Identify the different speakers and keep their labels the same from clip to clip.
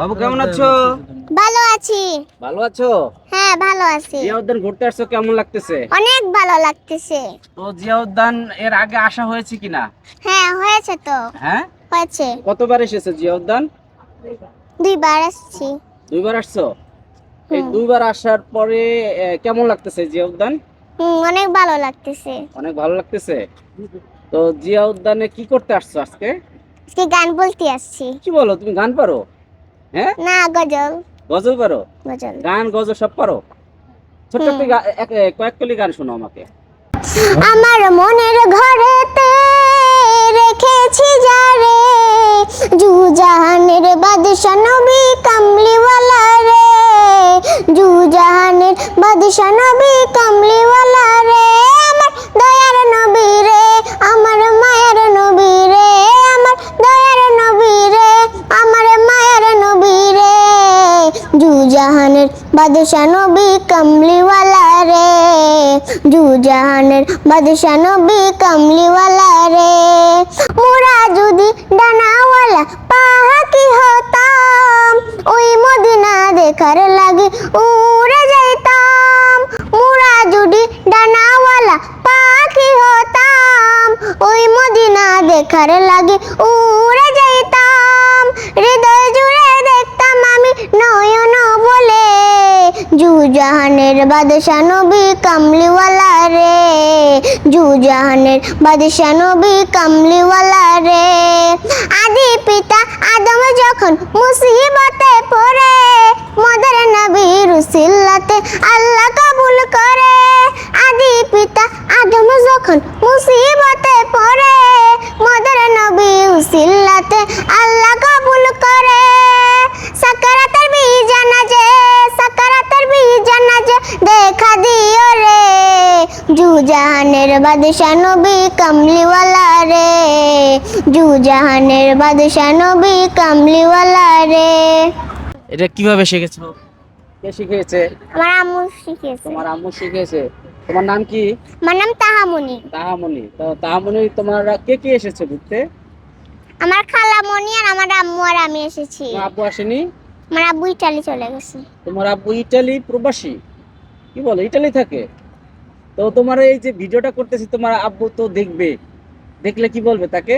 Speaker 1: বাবু কেমন আছো?
Speaker 2: ভালো আছি।
Speaker 1: ভালো আছো?
Speaker 2: হ্যাঁ ভালো আছি।
Speaker 1: জিয়াউদ্দান ঘুরতে আসছো কেমন লাগতেছে?
Speaker 2: অনেক ভালো লাগতেছে।
Speaker 1: তো জিয়া উদ্যান এর আগে আসা হয়েছে কিনা?
Speaker 2: হ্যাঁ হয়েছে তো।
Speaker 1: হ্যাঁ?
Speaker 2: হয়েছে।
Speaker 1: কতবার এসেছ জিয়াউদ্দান?
Speaker 2: দুইবার আসছি।
Speaker 1: দুইবার আসছো? এই দুইবার আসার পরে কেমন লাগতেছে জিয়া উদ্যান
Speaker 2: হুম অনেক ভালো লাগতেছে।
Speaker 1: অনেক ভালো লাগতেছে? তো জিয়া উদ্যানে কি করতে আসছো আজকে?
Speaker 2: আজকে গান বলতে আসছি।
Speaker 1: কি বলো তুমি গান পারো? হ্যাঁ?
Speaker 2: না গজল।
Speaker 1: গজল পারো?
Speaker 2: গজল।
Speaker 1: গান গজল সব পারো? ছোট্ট কয়েক কলি গান শোনো আমাকে।
Speaker 2: আমার মনের ঘরেতে রেখেছি যারে জুজাহানের বাদশা নবী কামলিওয়ালা রে। জুজাহানের বাদশা বাদশা নবী কামলিওয়ালা রে। জুজাহানের বাদশা নবী রে। মোরা যদি ডানাওয়ালা পাহাকি হতাম, ওই মদিনা দেখার লাগে উড়ে যাইতাম। মোরা যদি ডানাওয়ালা পাখি হতাম, ওই মদিনা দেখার লাগে উড়ে যাইতাম। হৃদয় জুড়ে দেখতাম আমি নয়ন জুজাহানের বাদশা নবী কামলিওয়ালা রে। জুজাহানের বাদশা নবী কামলিওয়ালা রে। আদি পিতা আদম যখন মুসিবতে পড়ে, মদর নবী রুসিল্লাতে আল্লাহ কবুল করে। আদি পিতা আদম যখন মুসিবতে পড়ে, মদর নবী রুসিল্লাতে আল্লাহ জুজাহানের বাদশা নবী কামলিওয়ালা রে। জুজাহানের বাদশা নবী কামলিওয়ালা রে।
Speaker 1: এটা কীভাবে শিখেছো? কে শিখিয়েছে?
Speaker 2: আমার আম্মু শিখিয়েছে।
Speaker 1: তোমার আম্মু শিখিয়েছে। তোমার নাম কি?
Speaker 2: আমার নাম তাহামণি।
Speaker 1: তাহামনি তো তাহামনি তোমার কে কে এসেছে ঘুরতে?
Speaker 2: আমার খালামণি আর আমার আম্মু আর আমি এসেছি।
Speaker 1: আব্বু আসেনি?
Speaker 2: আমার আব্বু ইটালি চলে গেছে।
Speaker 1: তোমার আব্বু ইটালি প্রবাসী। কি বলো? ইটালি থাকে? তো তোমার এই যে ভিডিওটা করতেছি তোমার আব্বু তো দেখবে। দেখলে কি বলবে তাকে?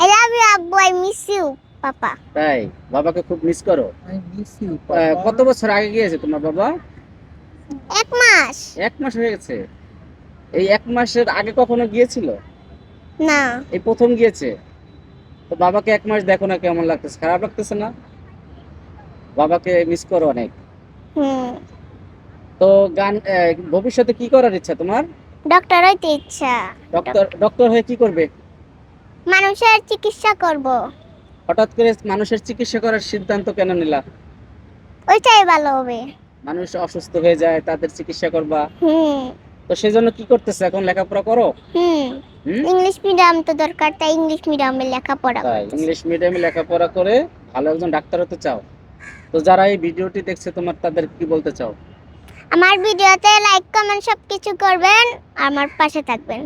Speaker 2: আই লাভ ইউ আব্বু আই মিস ইউ পাপা।
Speaker 1: তাই বাবাকে খুব মিস করো। আহ, কত বছর আগে গিয়েছে তোমার বাবা?
Speaker 2: এক মাস।
Speaker 1: এক মাস হয়ে গেছে। এই এক মাসের আগে কখনো গিয়েছিল?
Speaker 2: না।
Speaker 1: এই প্রথম গিয়েছে? তো বাবাকে এক মাস দেখো না কেমন লাগতেছে খারাপ লাগতেছে না? বাবাকে মিস করো অনেক।
Speaker 2: হুম।
Speaker 1: তো গান ভবিষ্যতে কি করার ইচ্ছা তোমার?
Speaker 2: ডক্টর হইতে ইচ্ছা।
Speaker 1: ডক্টর ডক্টর হয়ে কি করবে?
Speaker 2: মানুষের চিকিৎসা করব।
Speaker 1: হঠাৎ করে মানুষের চিকিৎসা করার সিদ্ধান্ত কেন নিলা?
Speaker 2: ওইটাই ভালো হবে।
Speaker 1: মানুষ অসুস্থ হয়ে যায় তাদের চিকিৎসা করবা।
Speaker 2: হুম।
Speaker 1: তো সেজন্য কি করতেছে এখন? লেখাপড়া করো?
Speaker 2: হুম? ইংলিশ মিডিয়াম তো দরকার তাই ইংলিশ মিডিয়ামে লেখাপড়া
Speaker 1: তাই ইংলিশ মিডিয়ামে লেখাপড়া করে ভালো একজন ডাক্তার হতে চাও। তো যারা এই ভিডিওটি দেখছে তোমার তাদের কি বলতে চাও?
Speaker 2: আমার ভিডিওতে লাইক কমেন্ট সব কিছু করবেন আমার পাশে থাকবেন।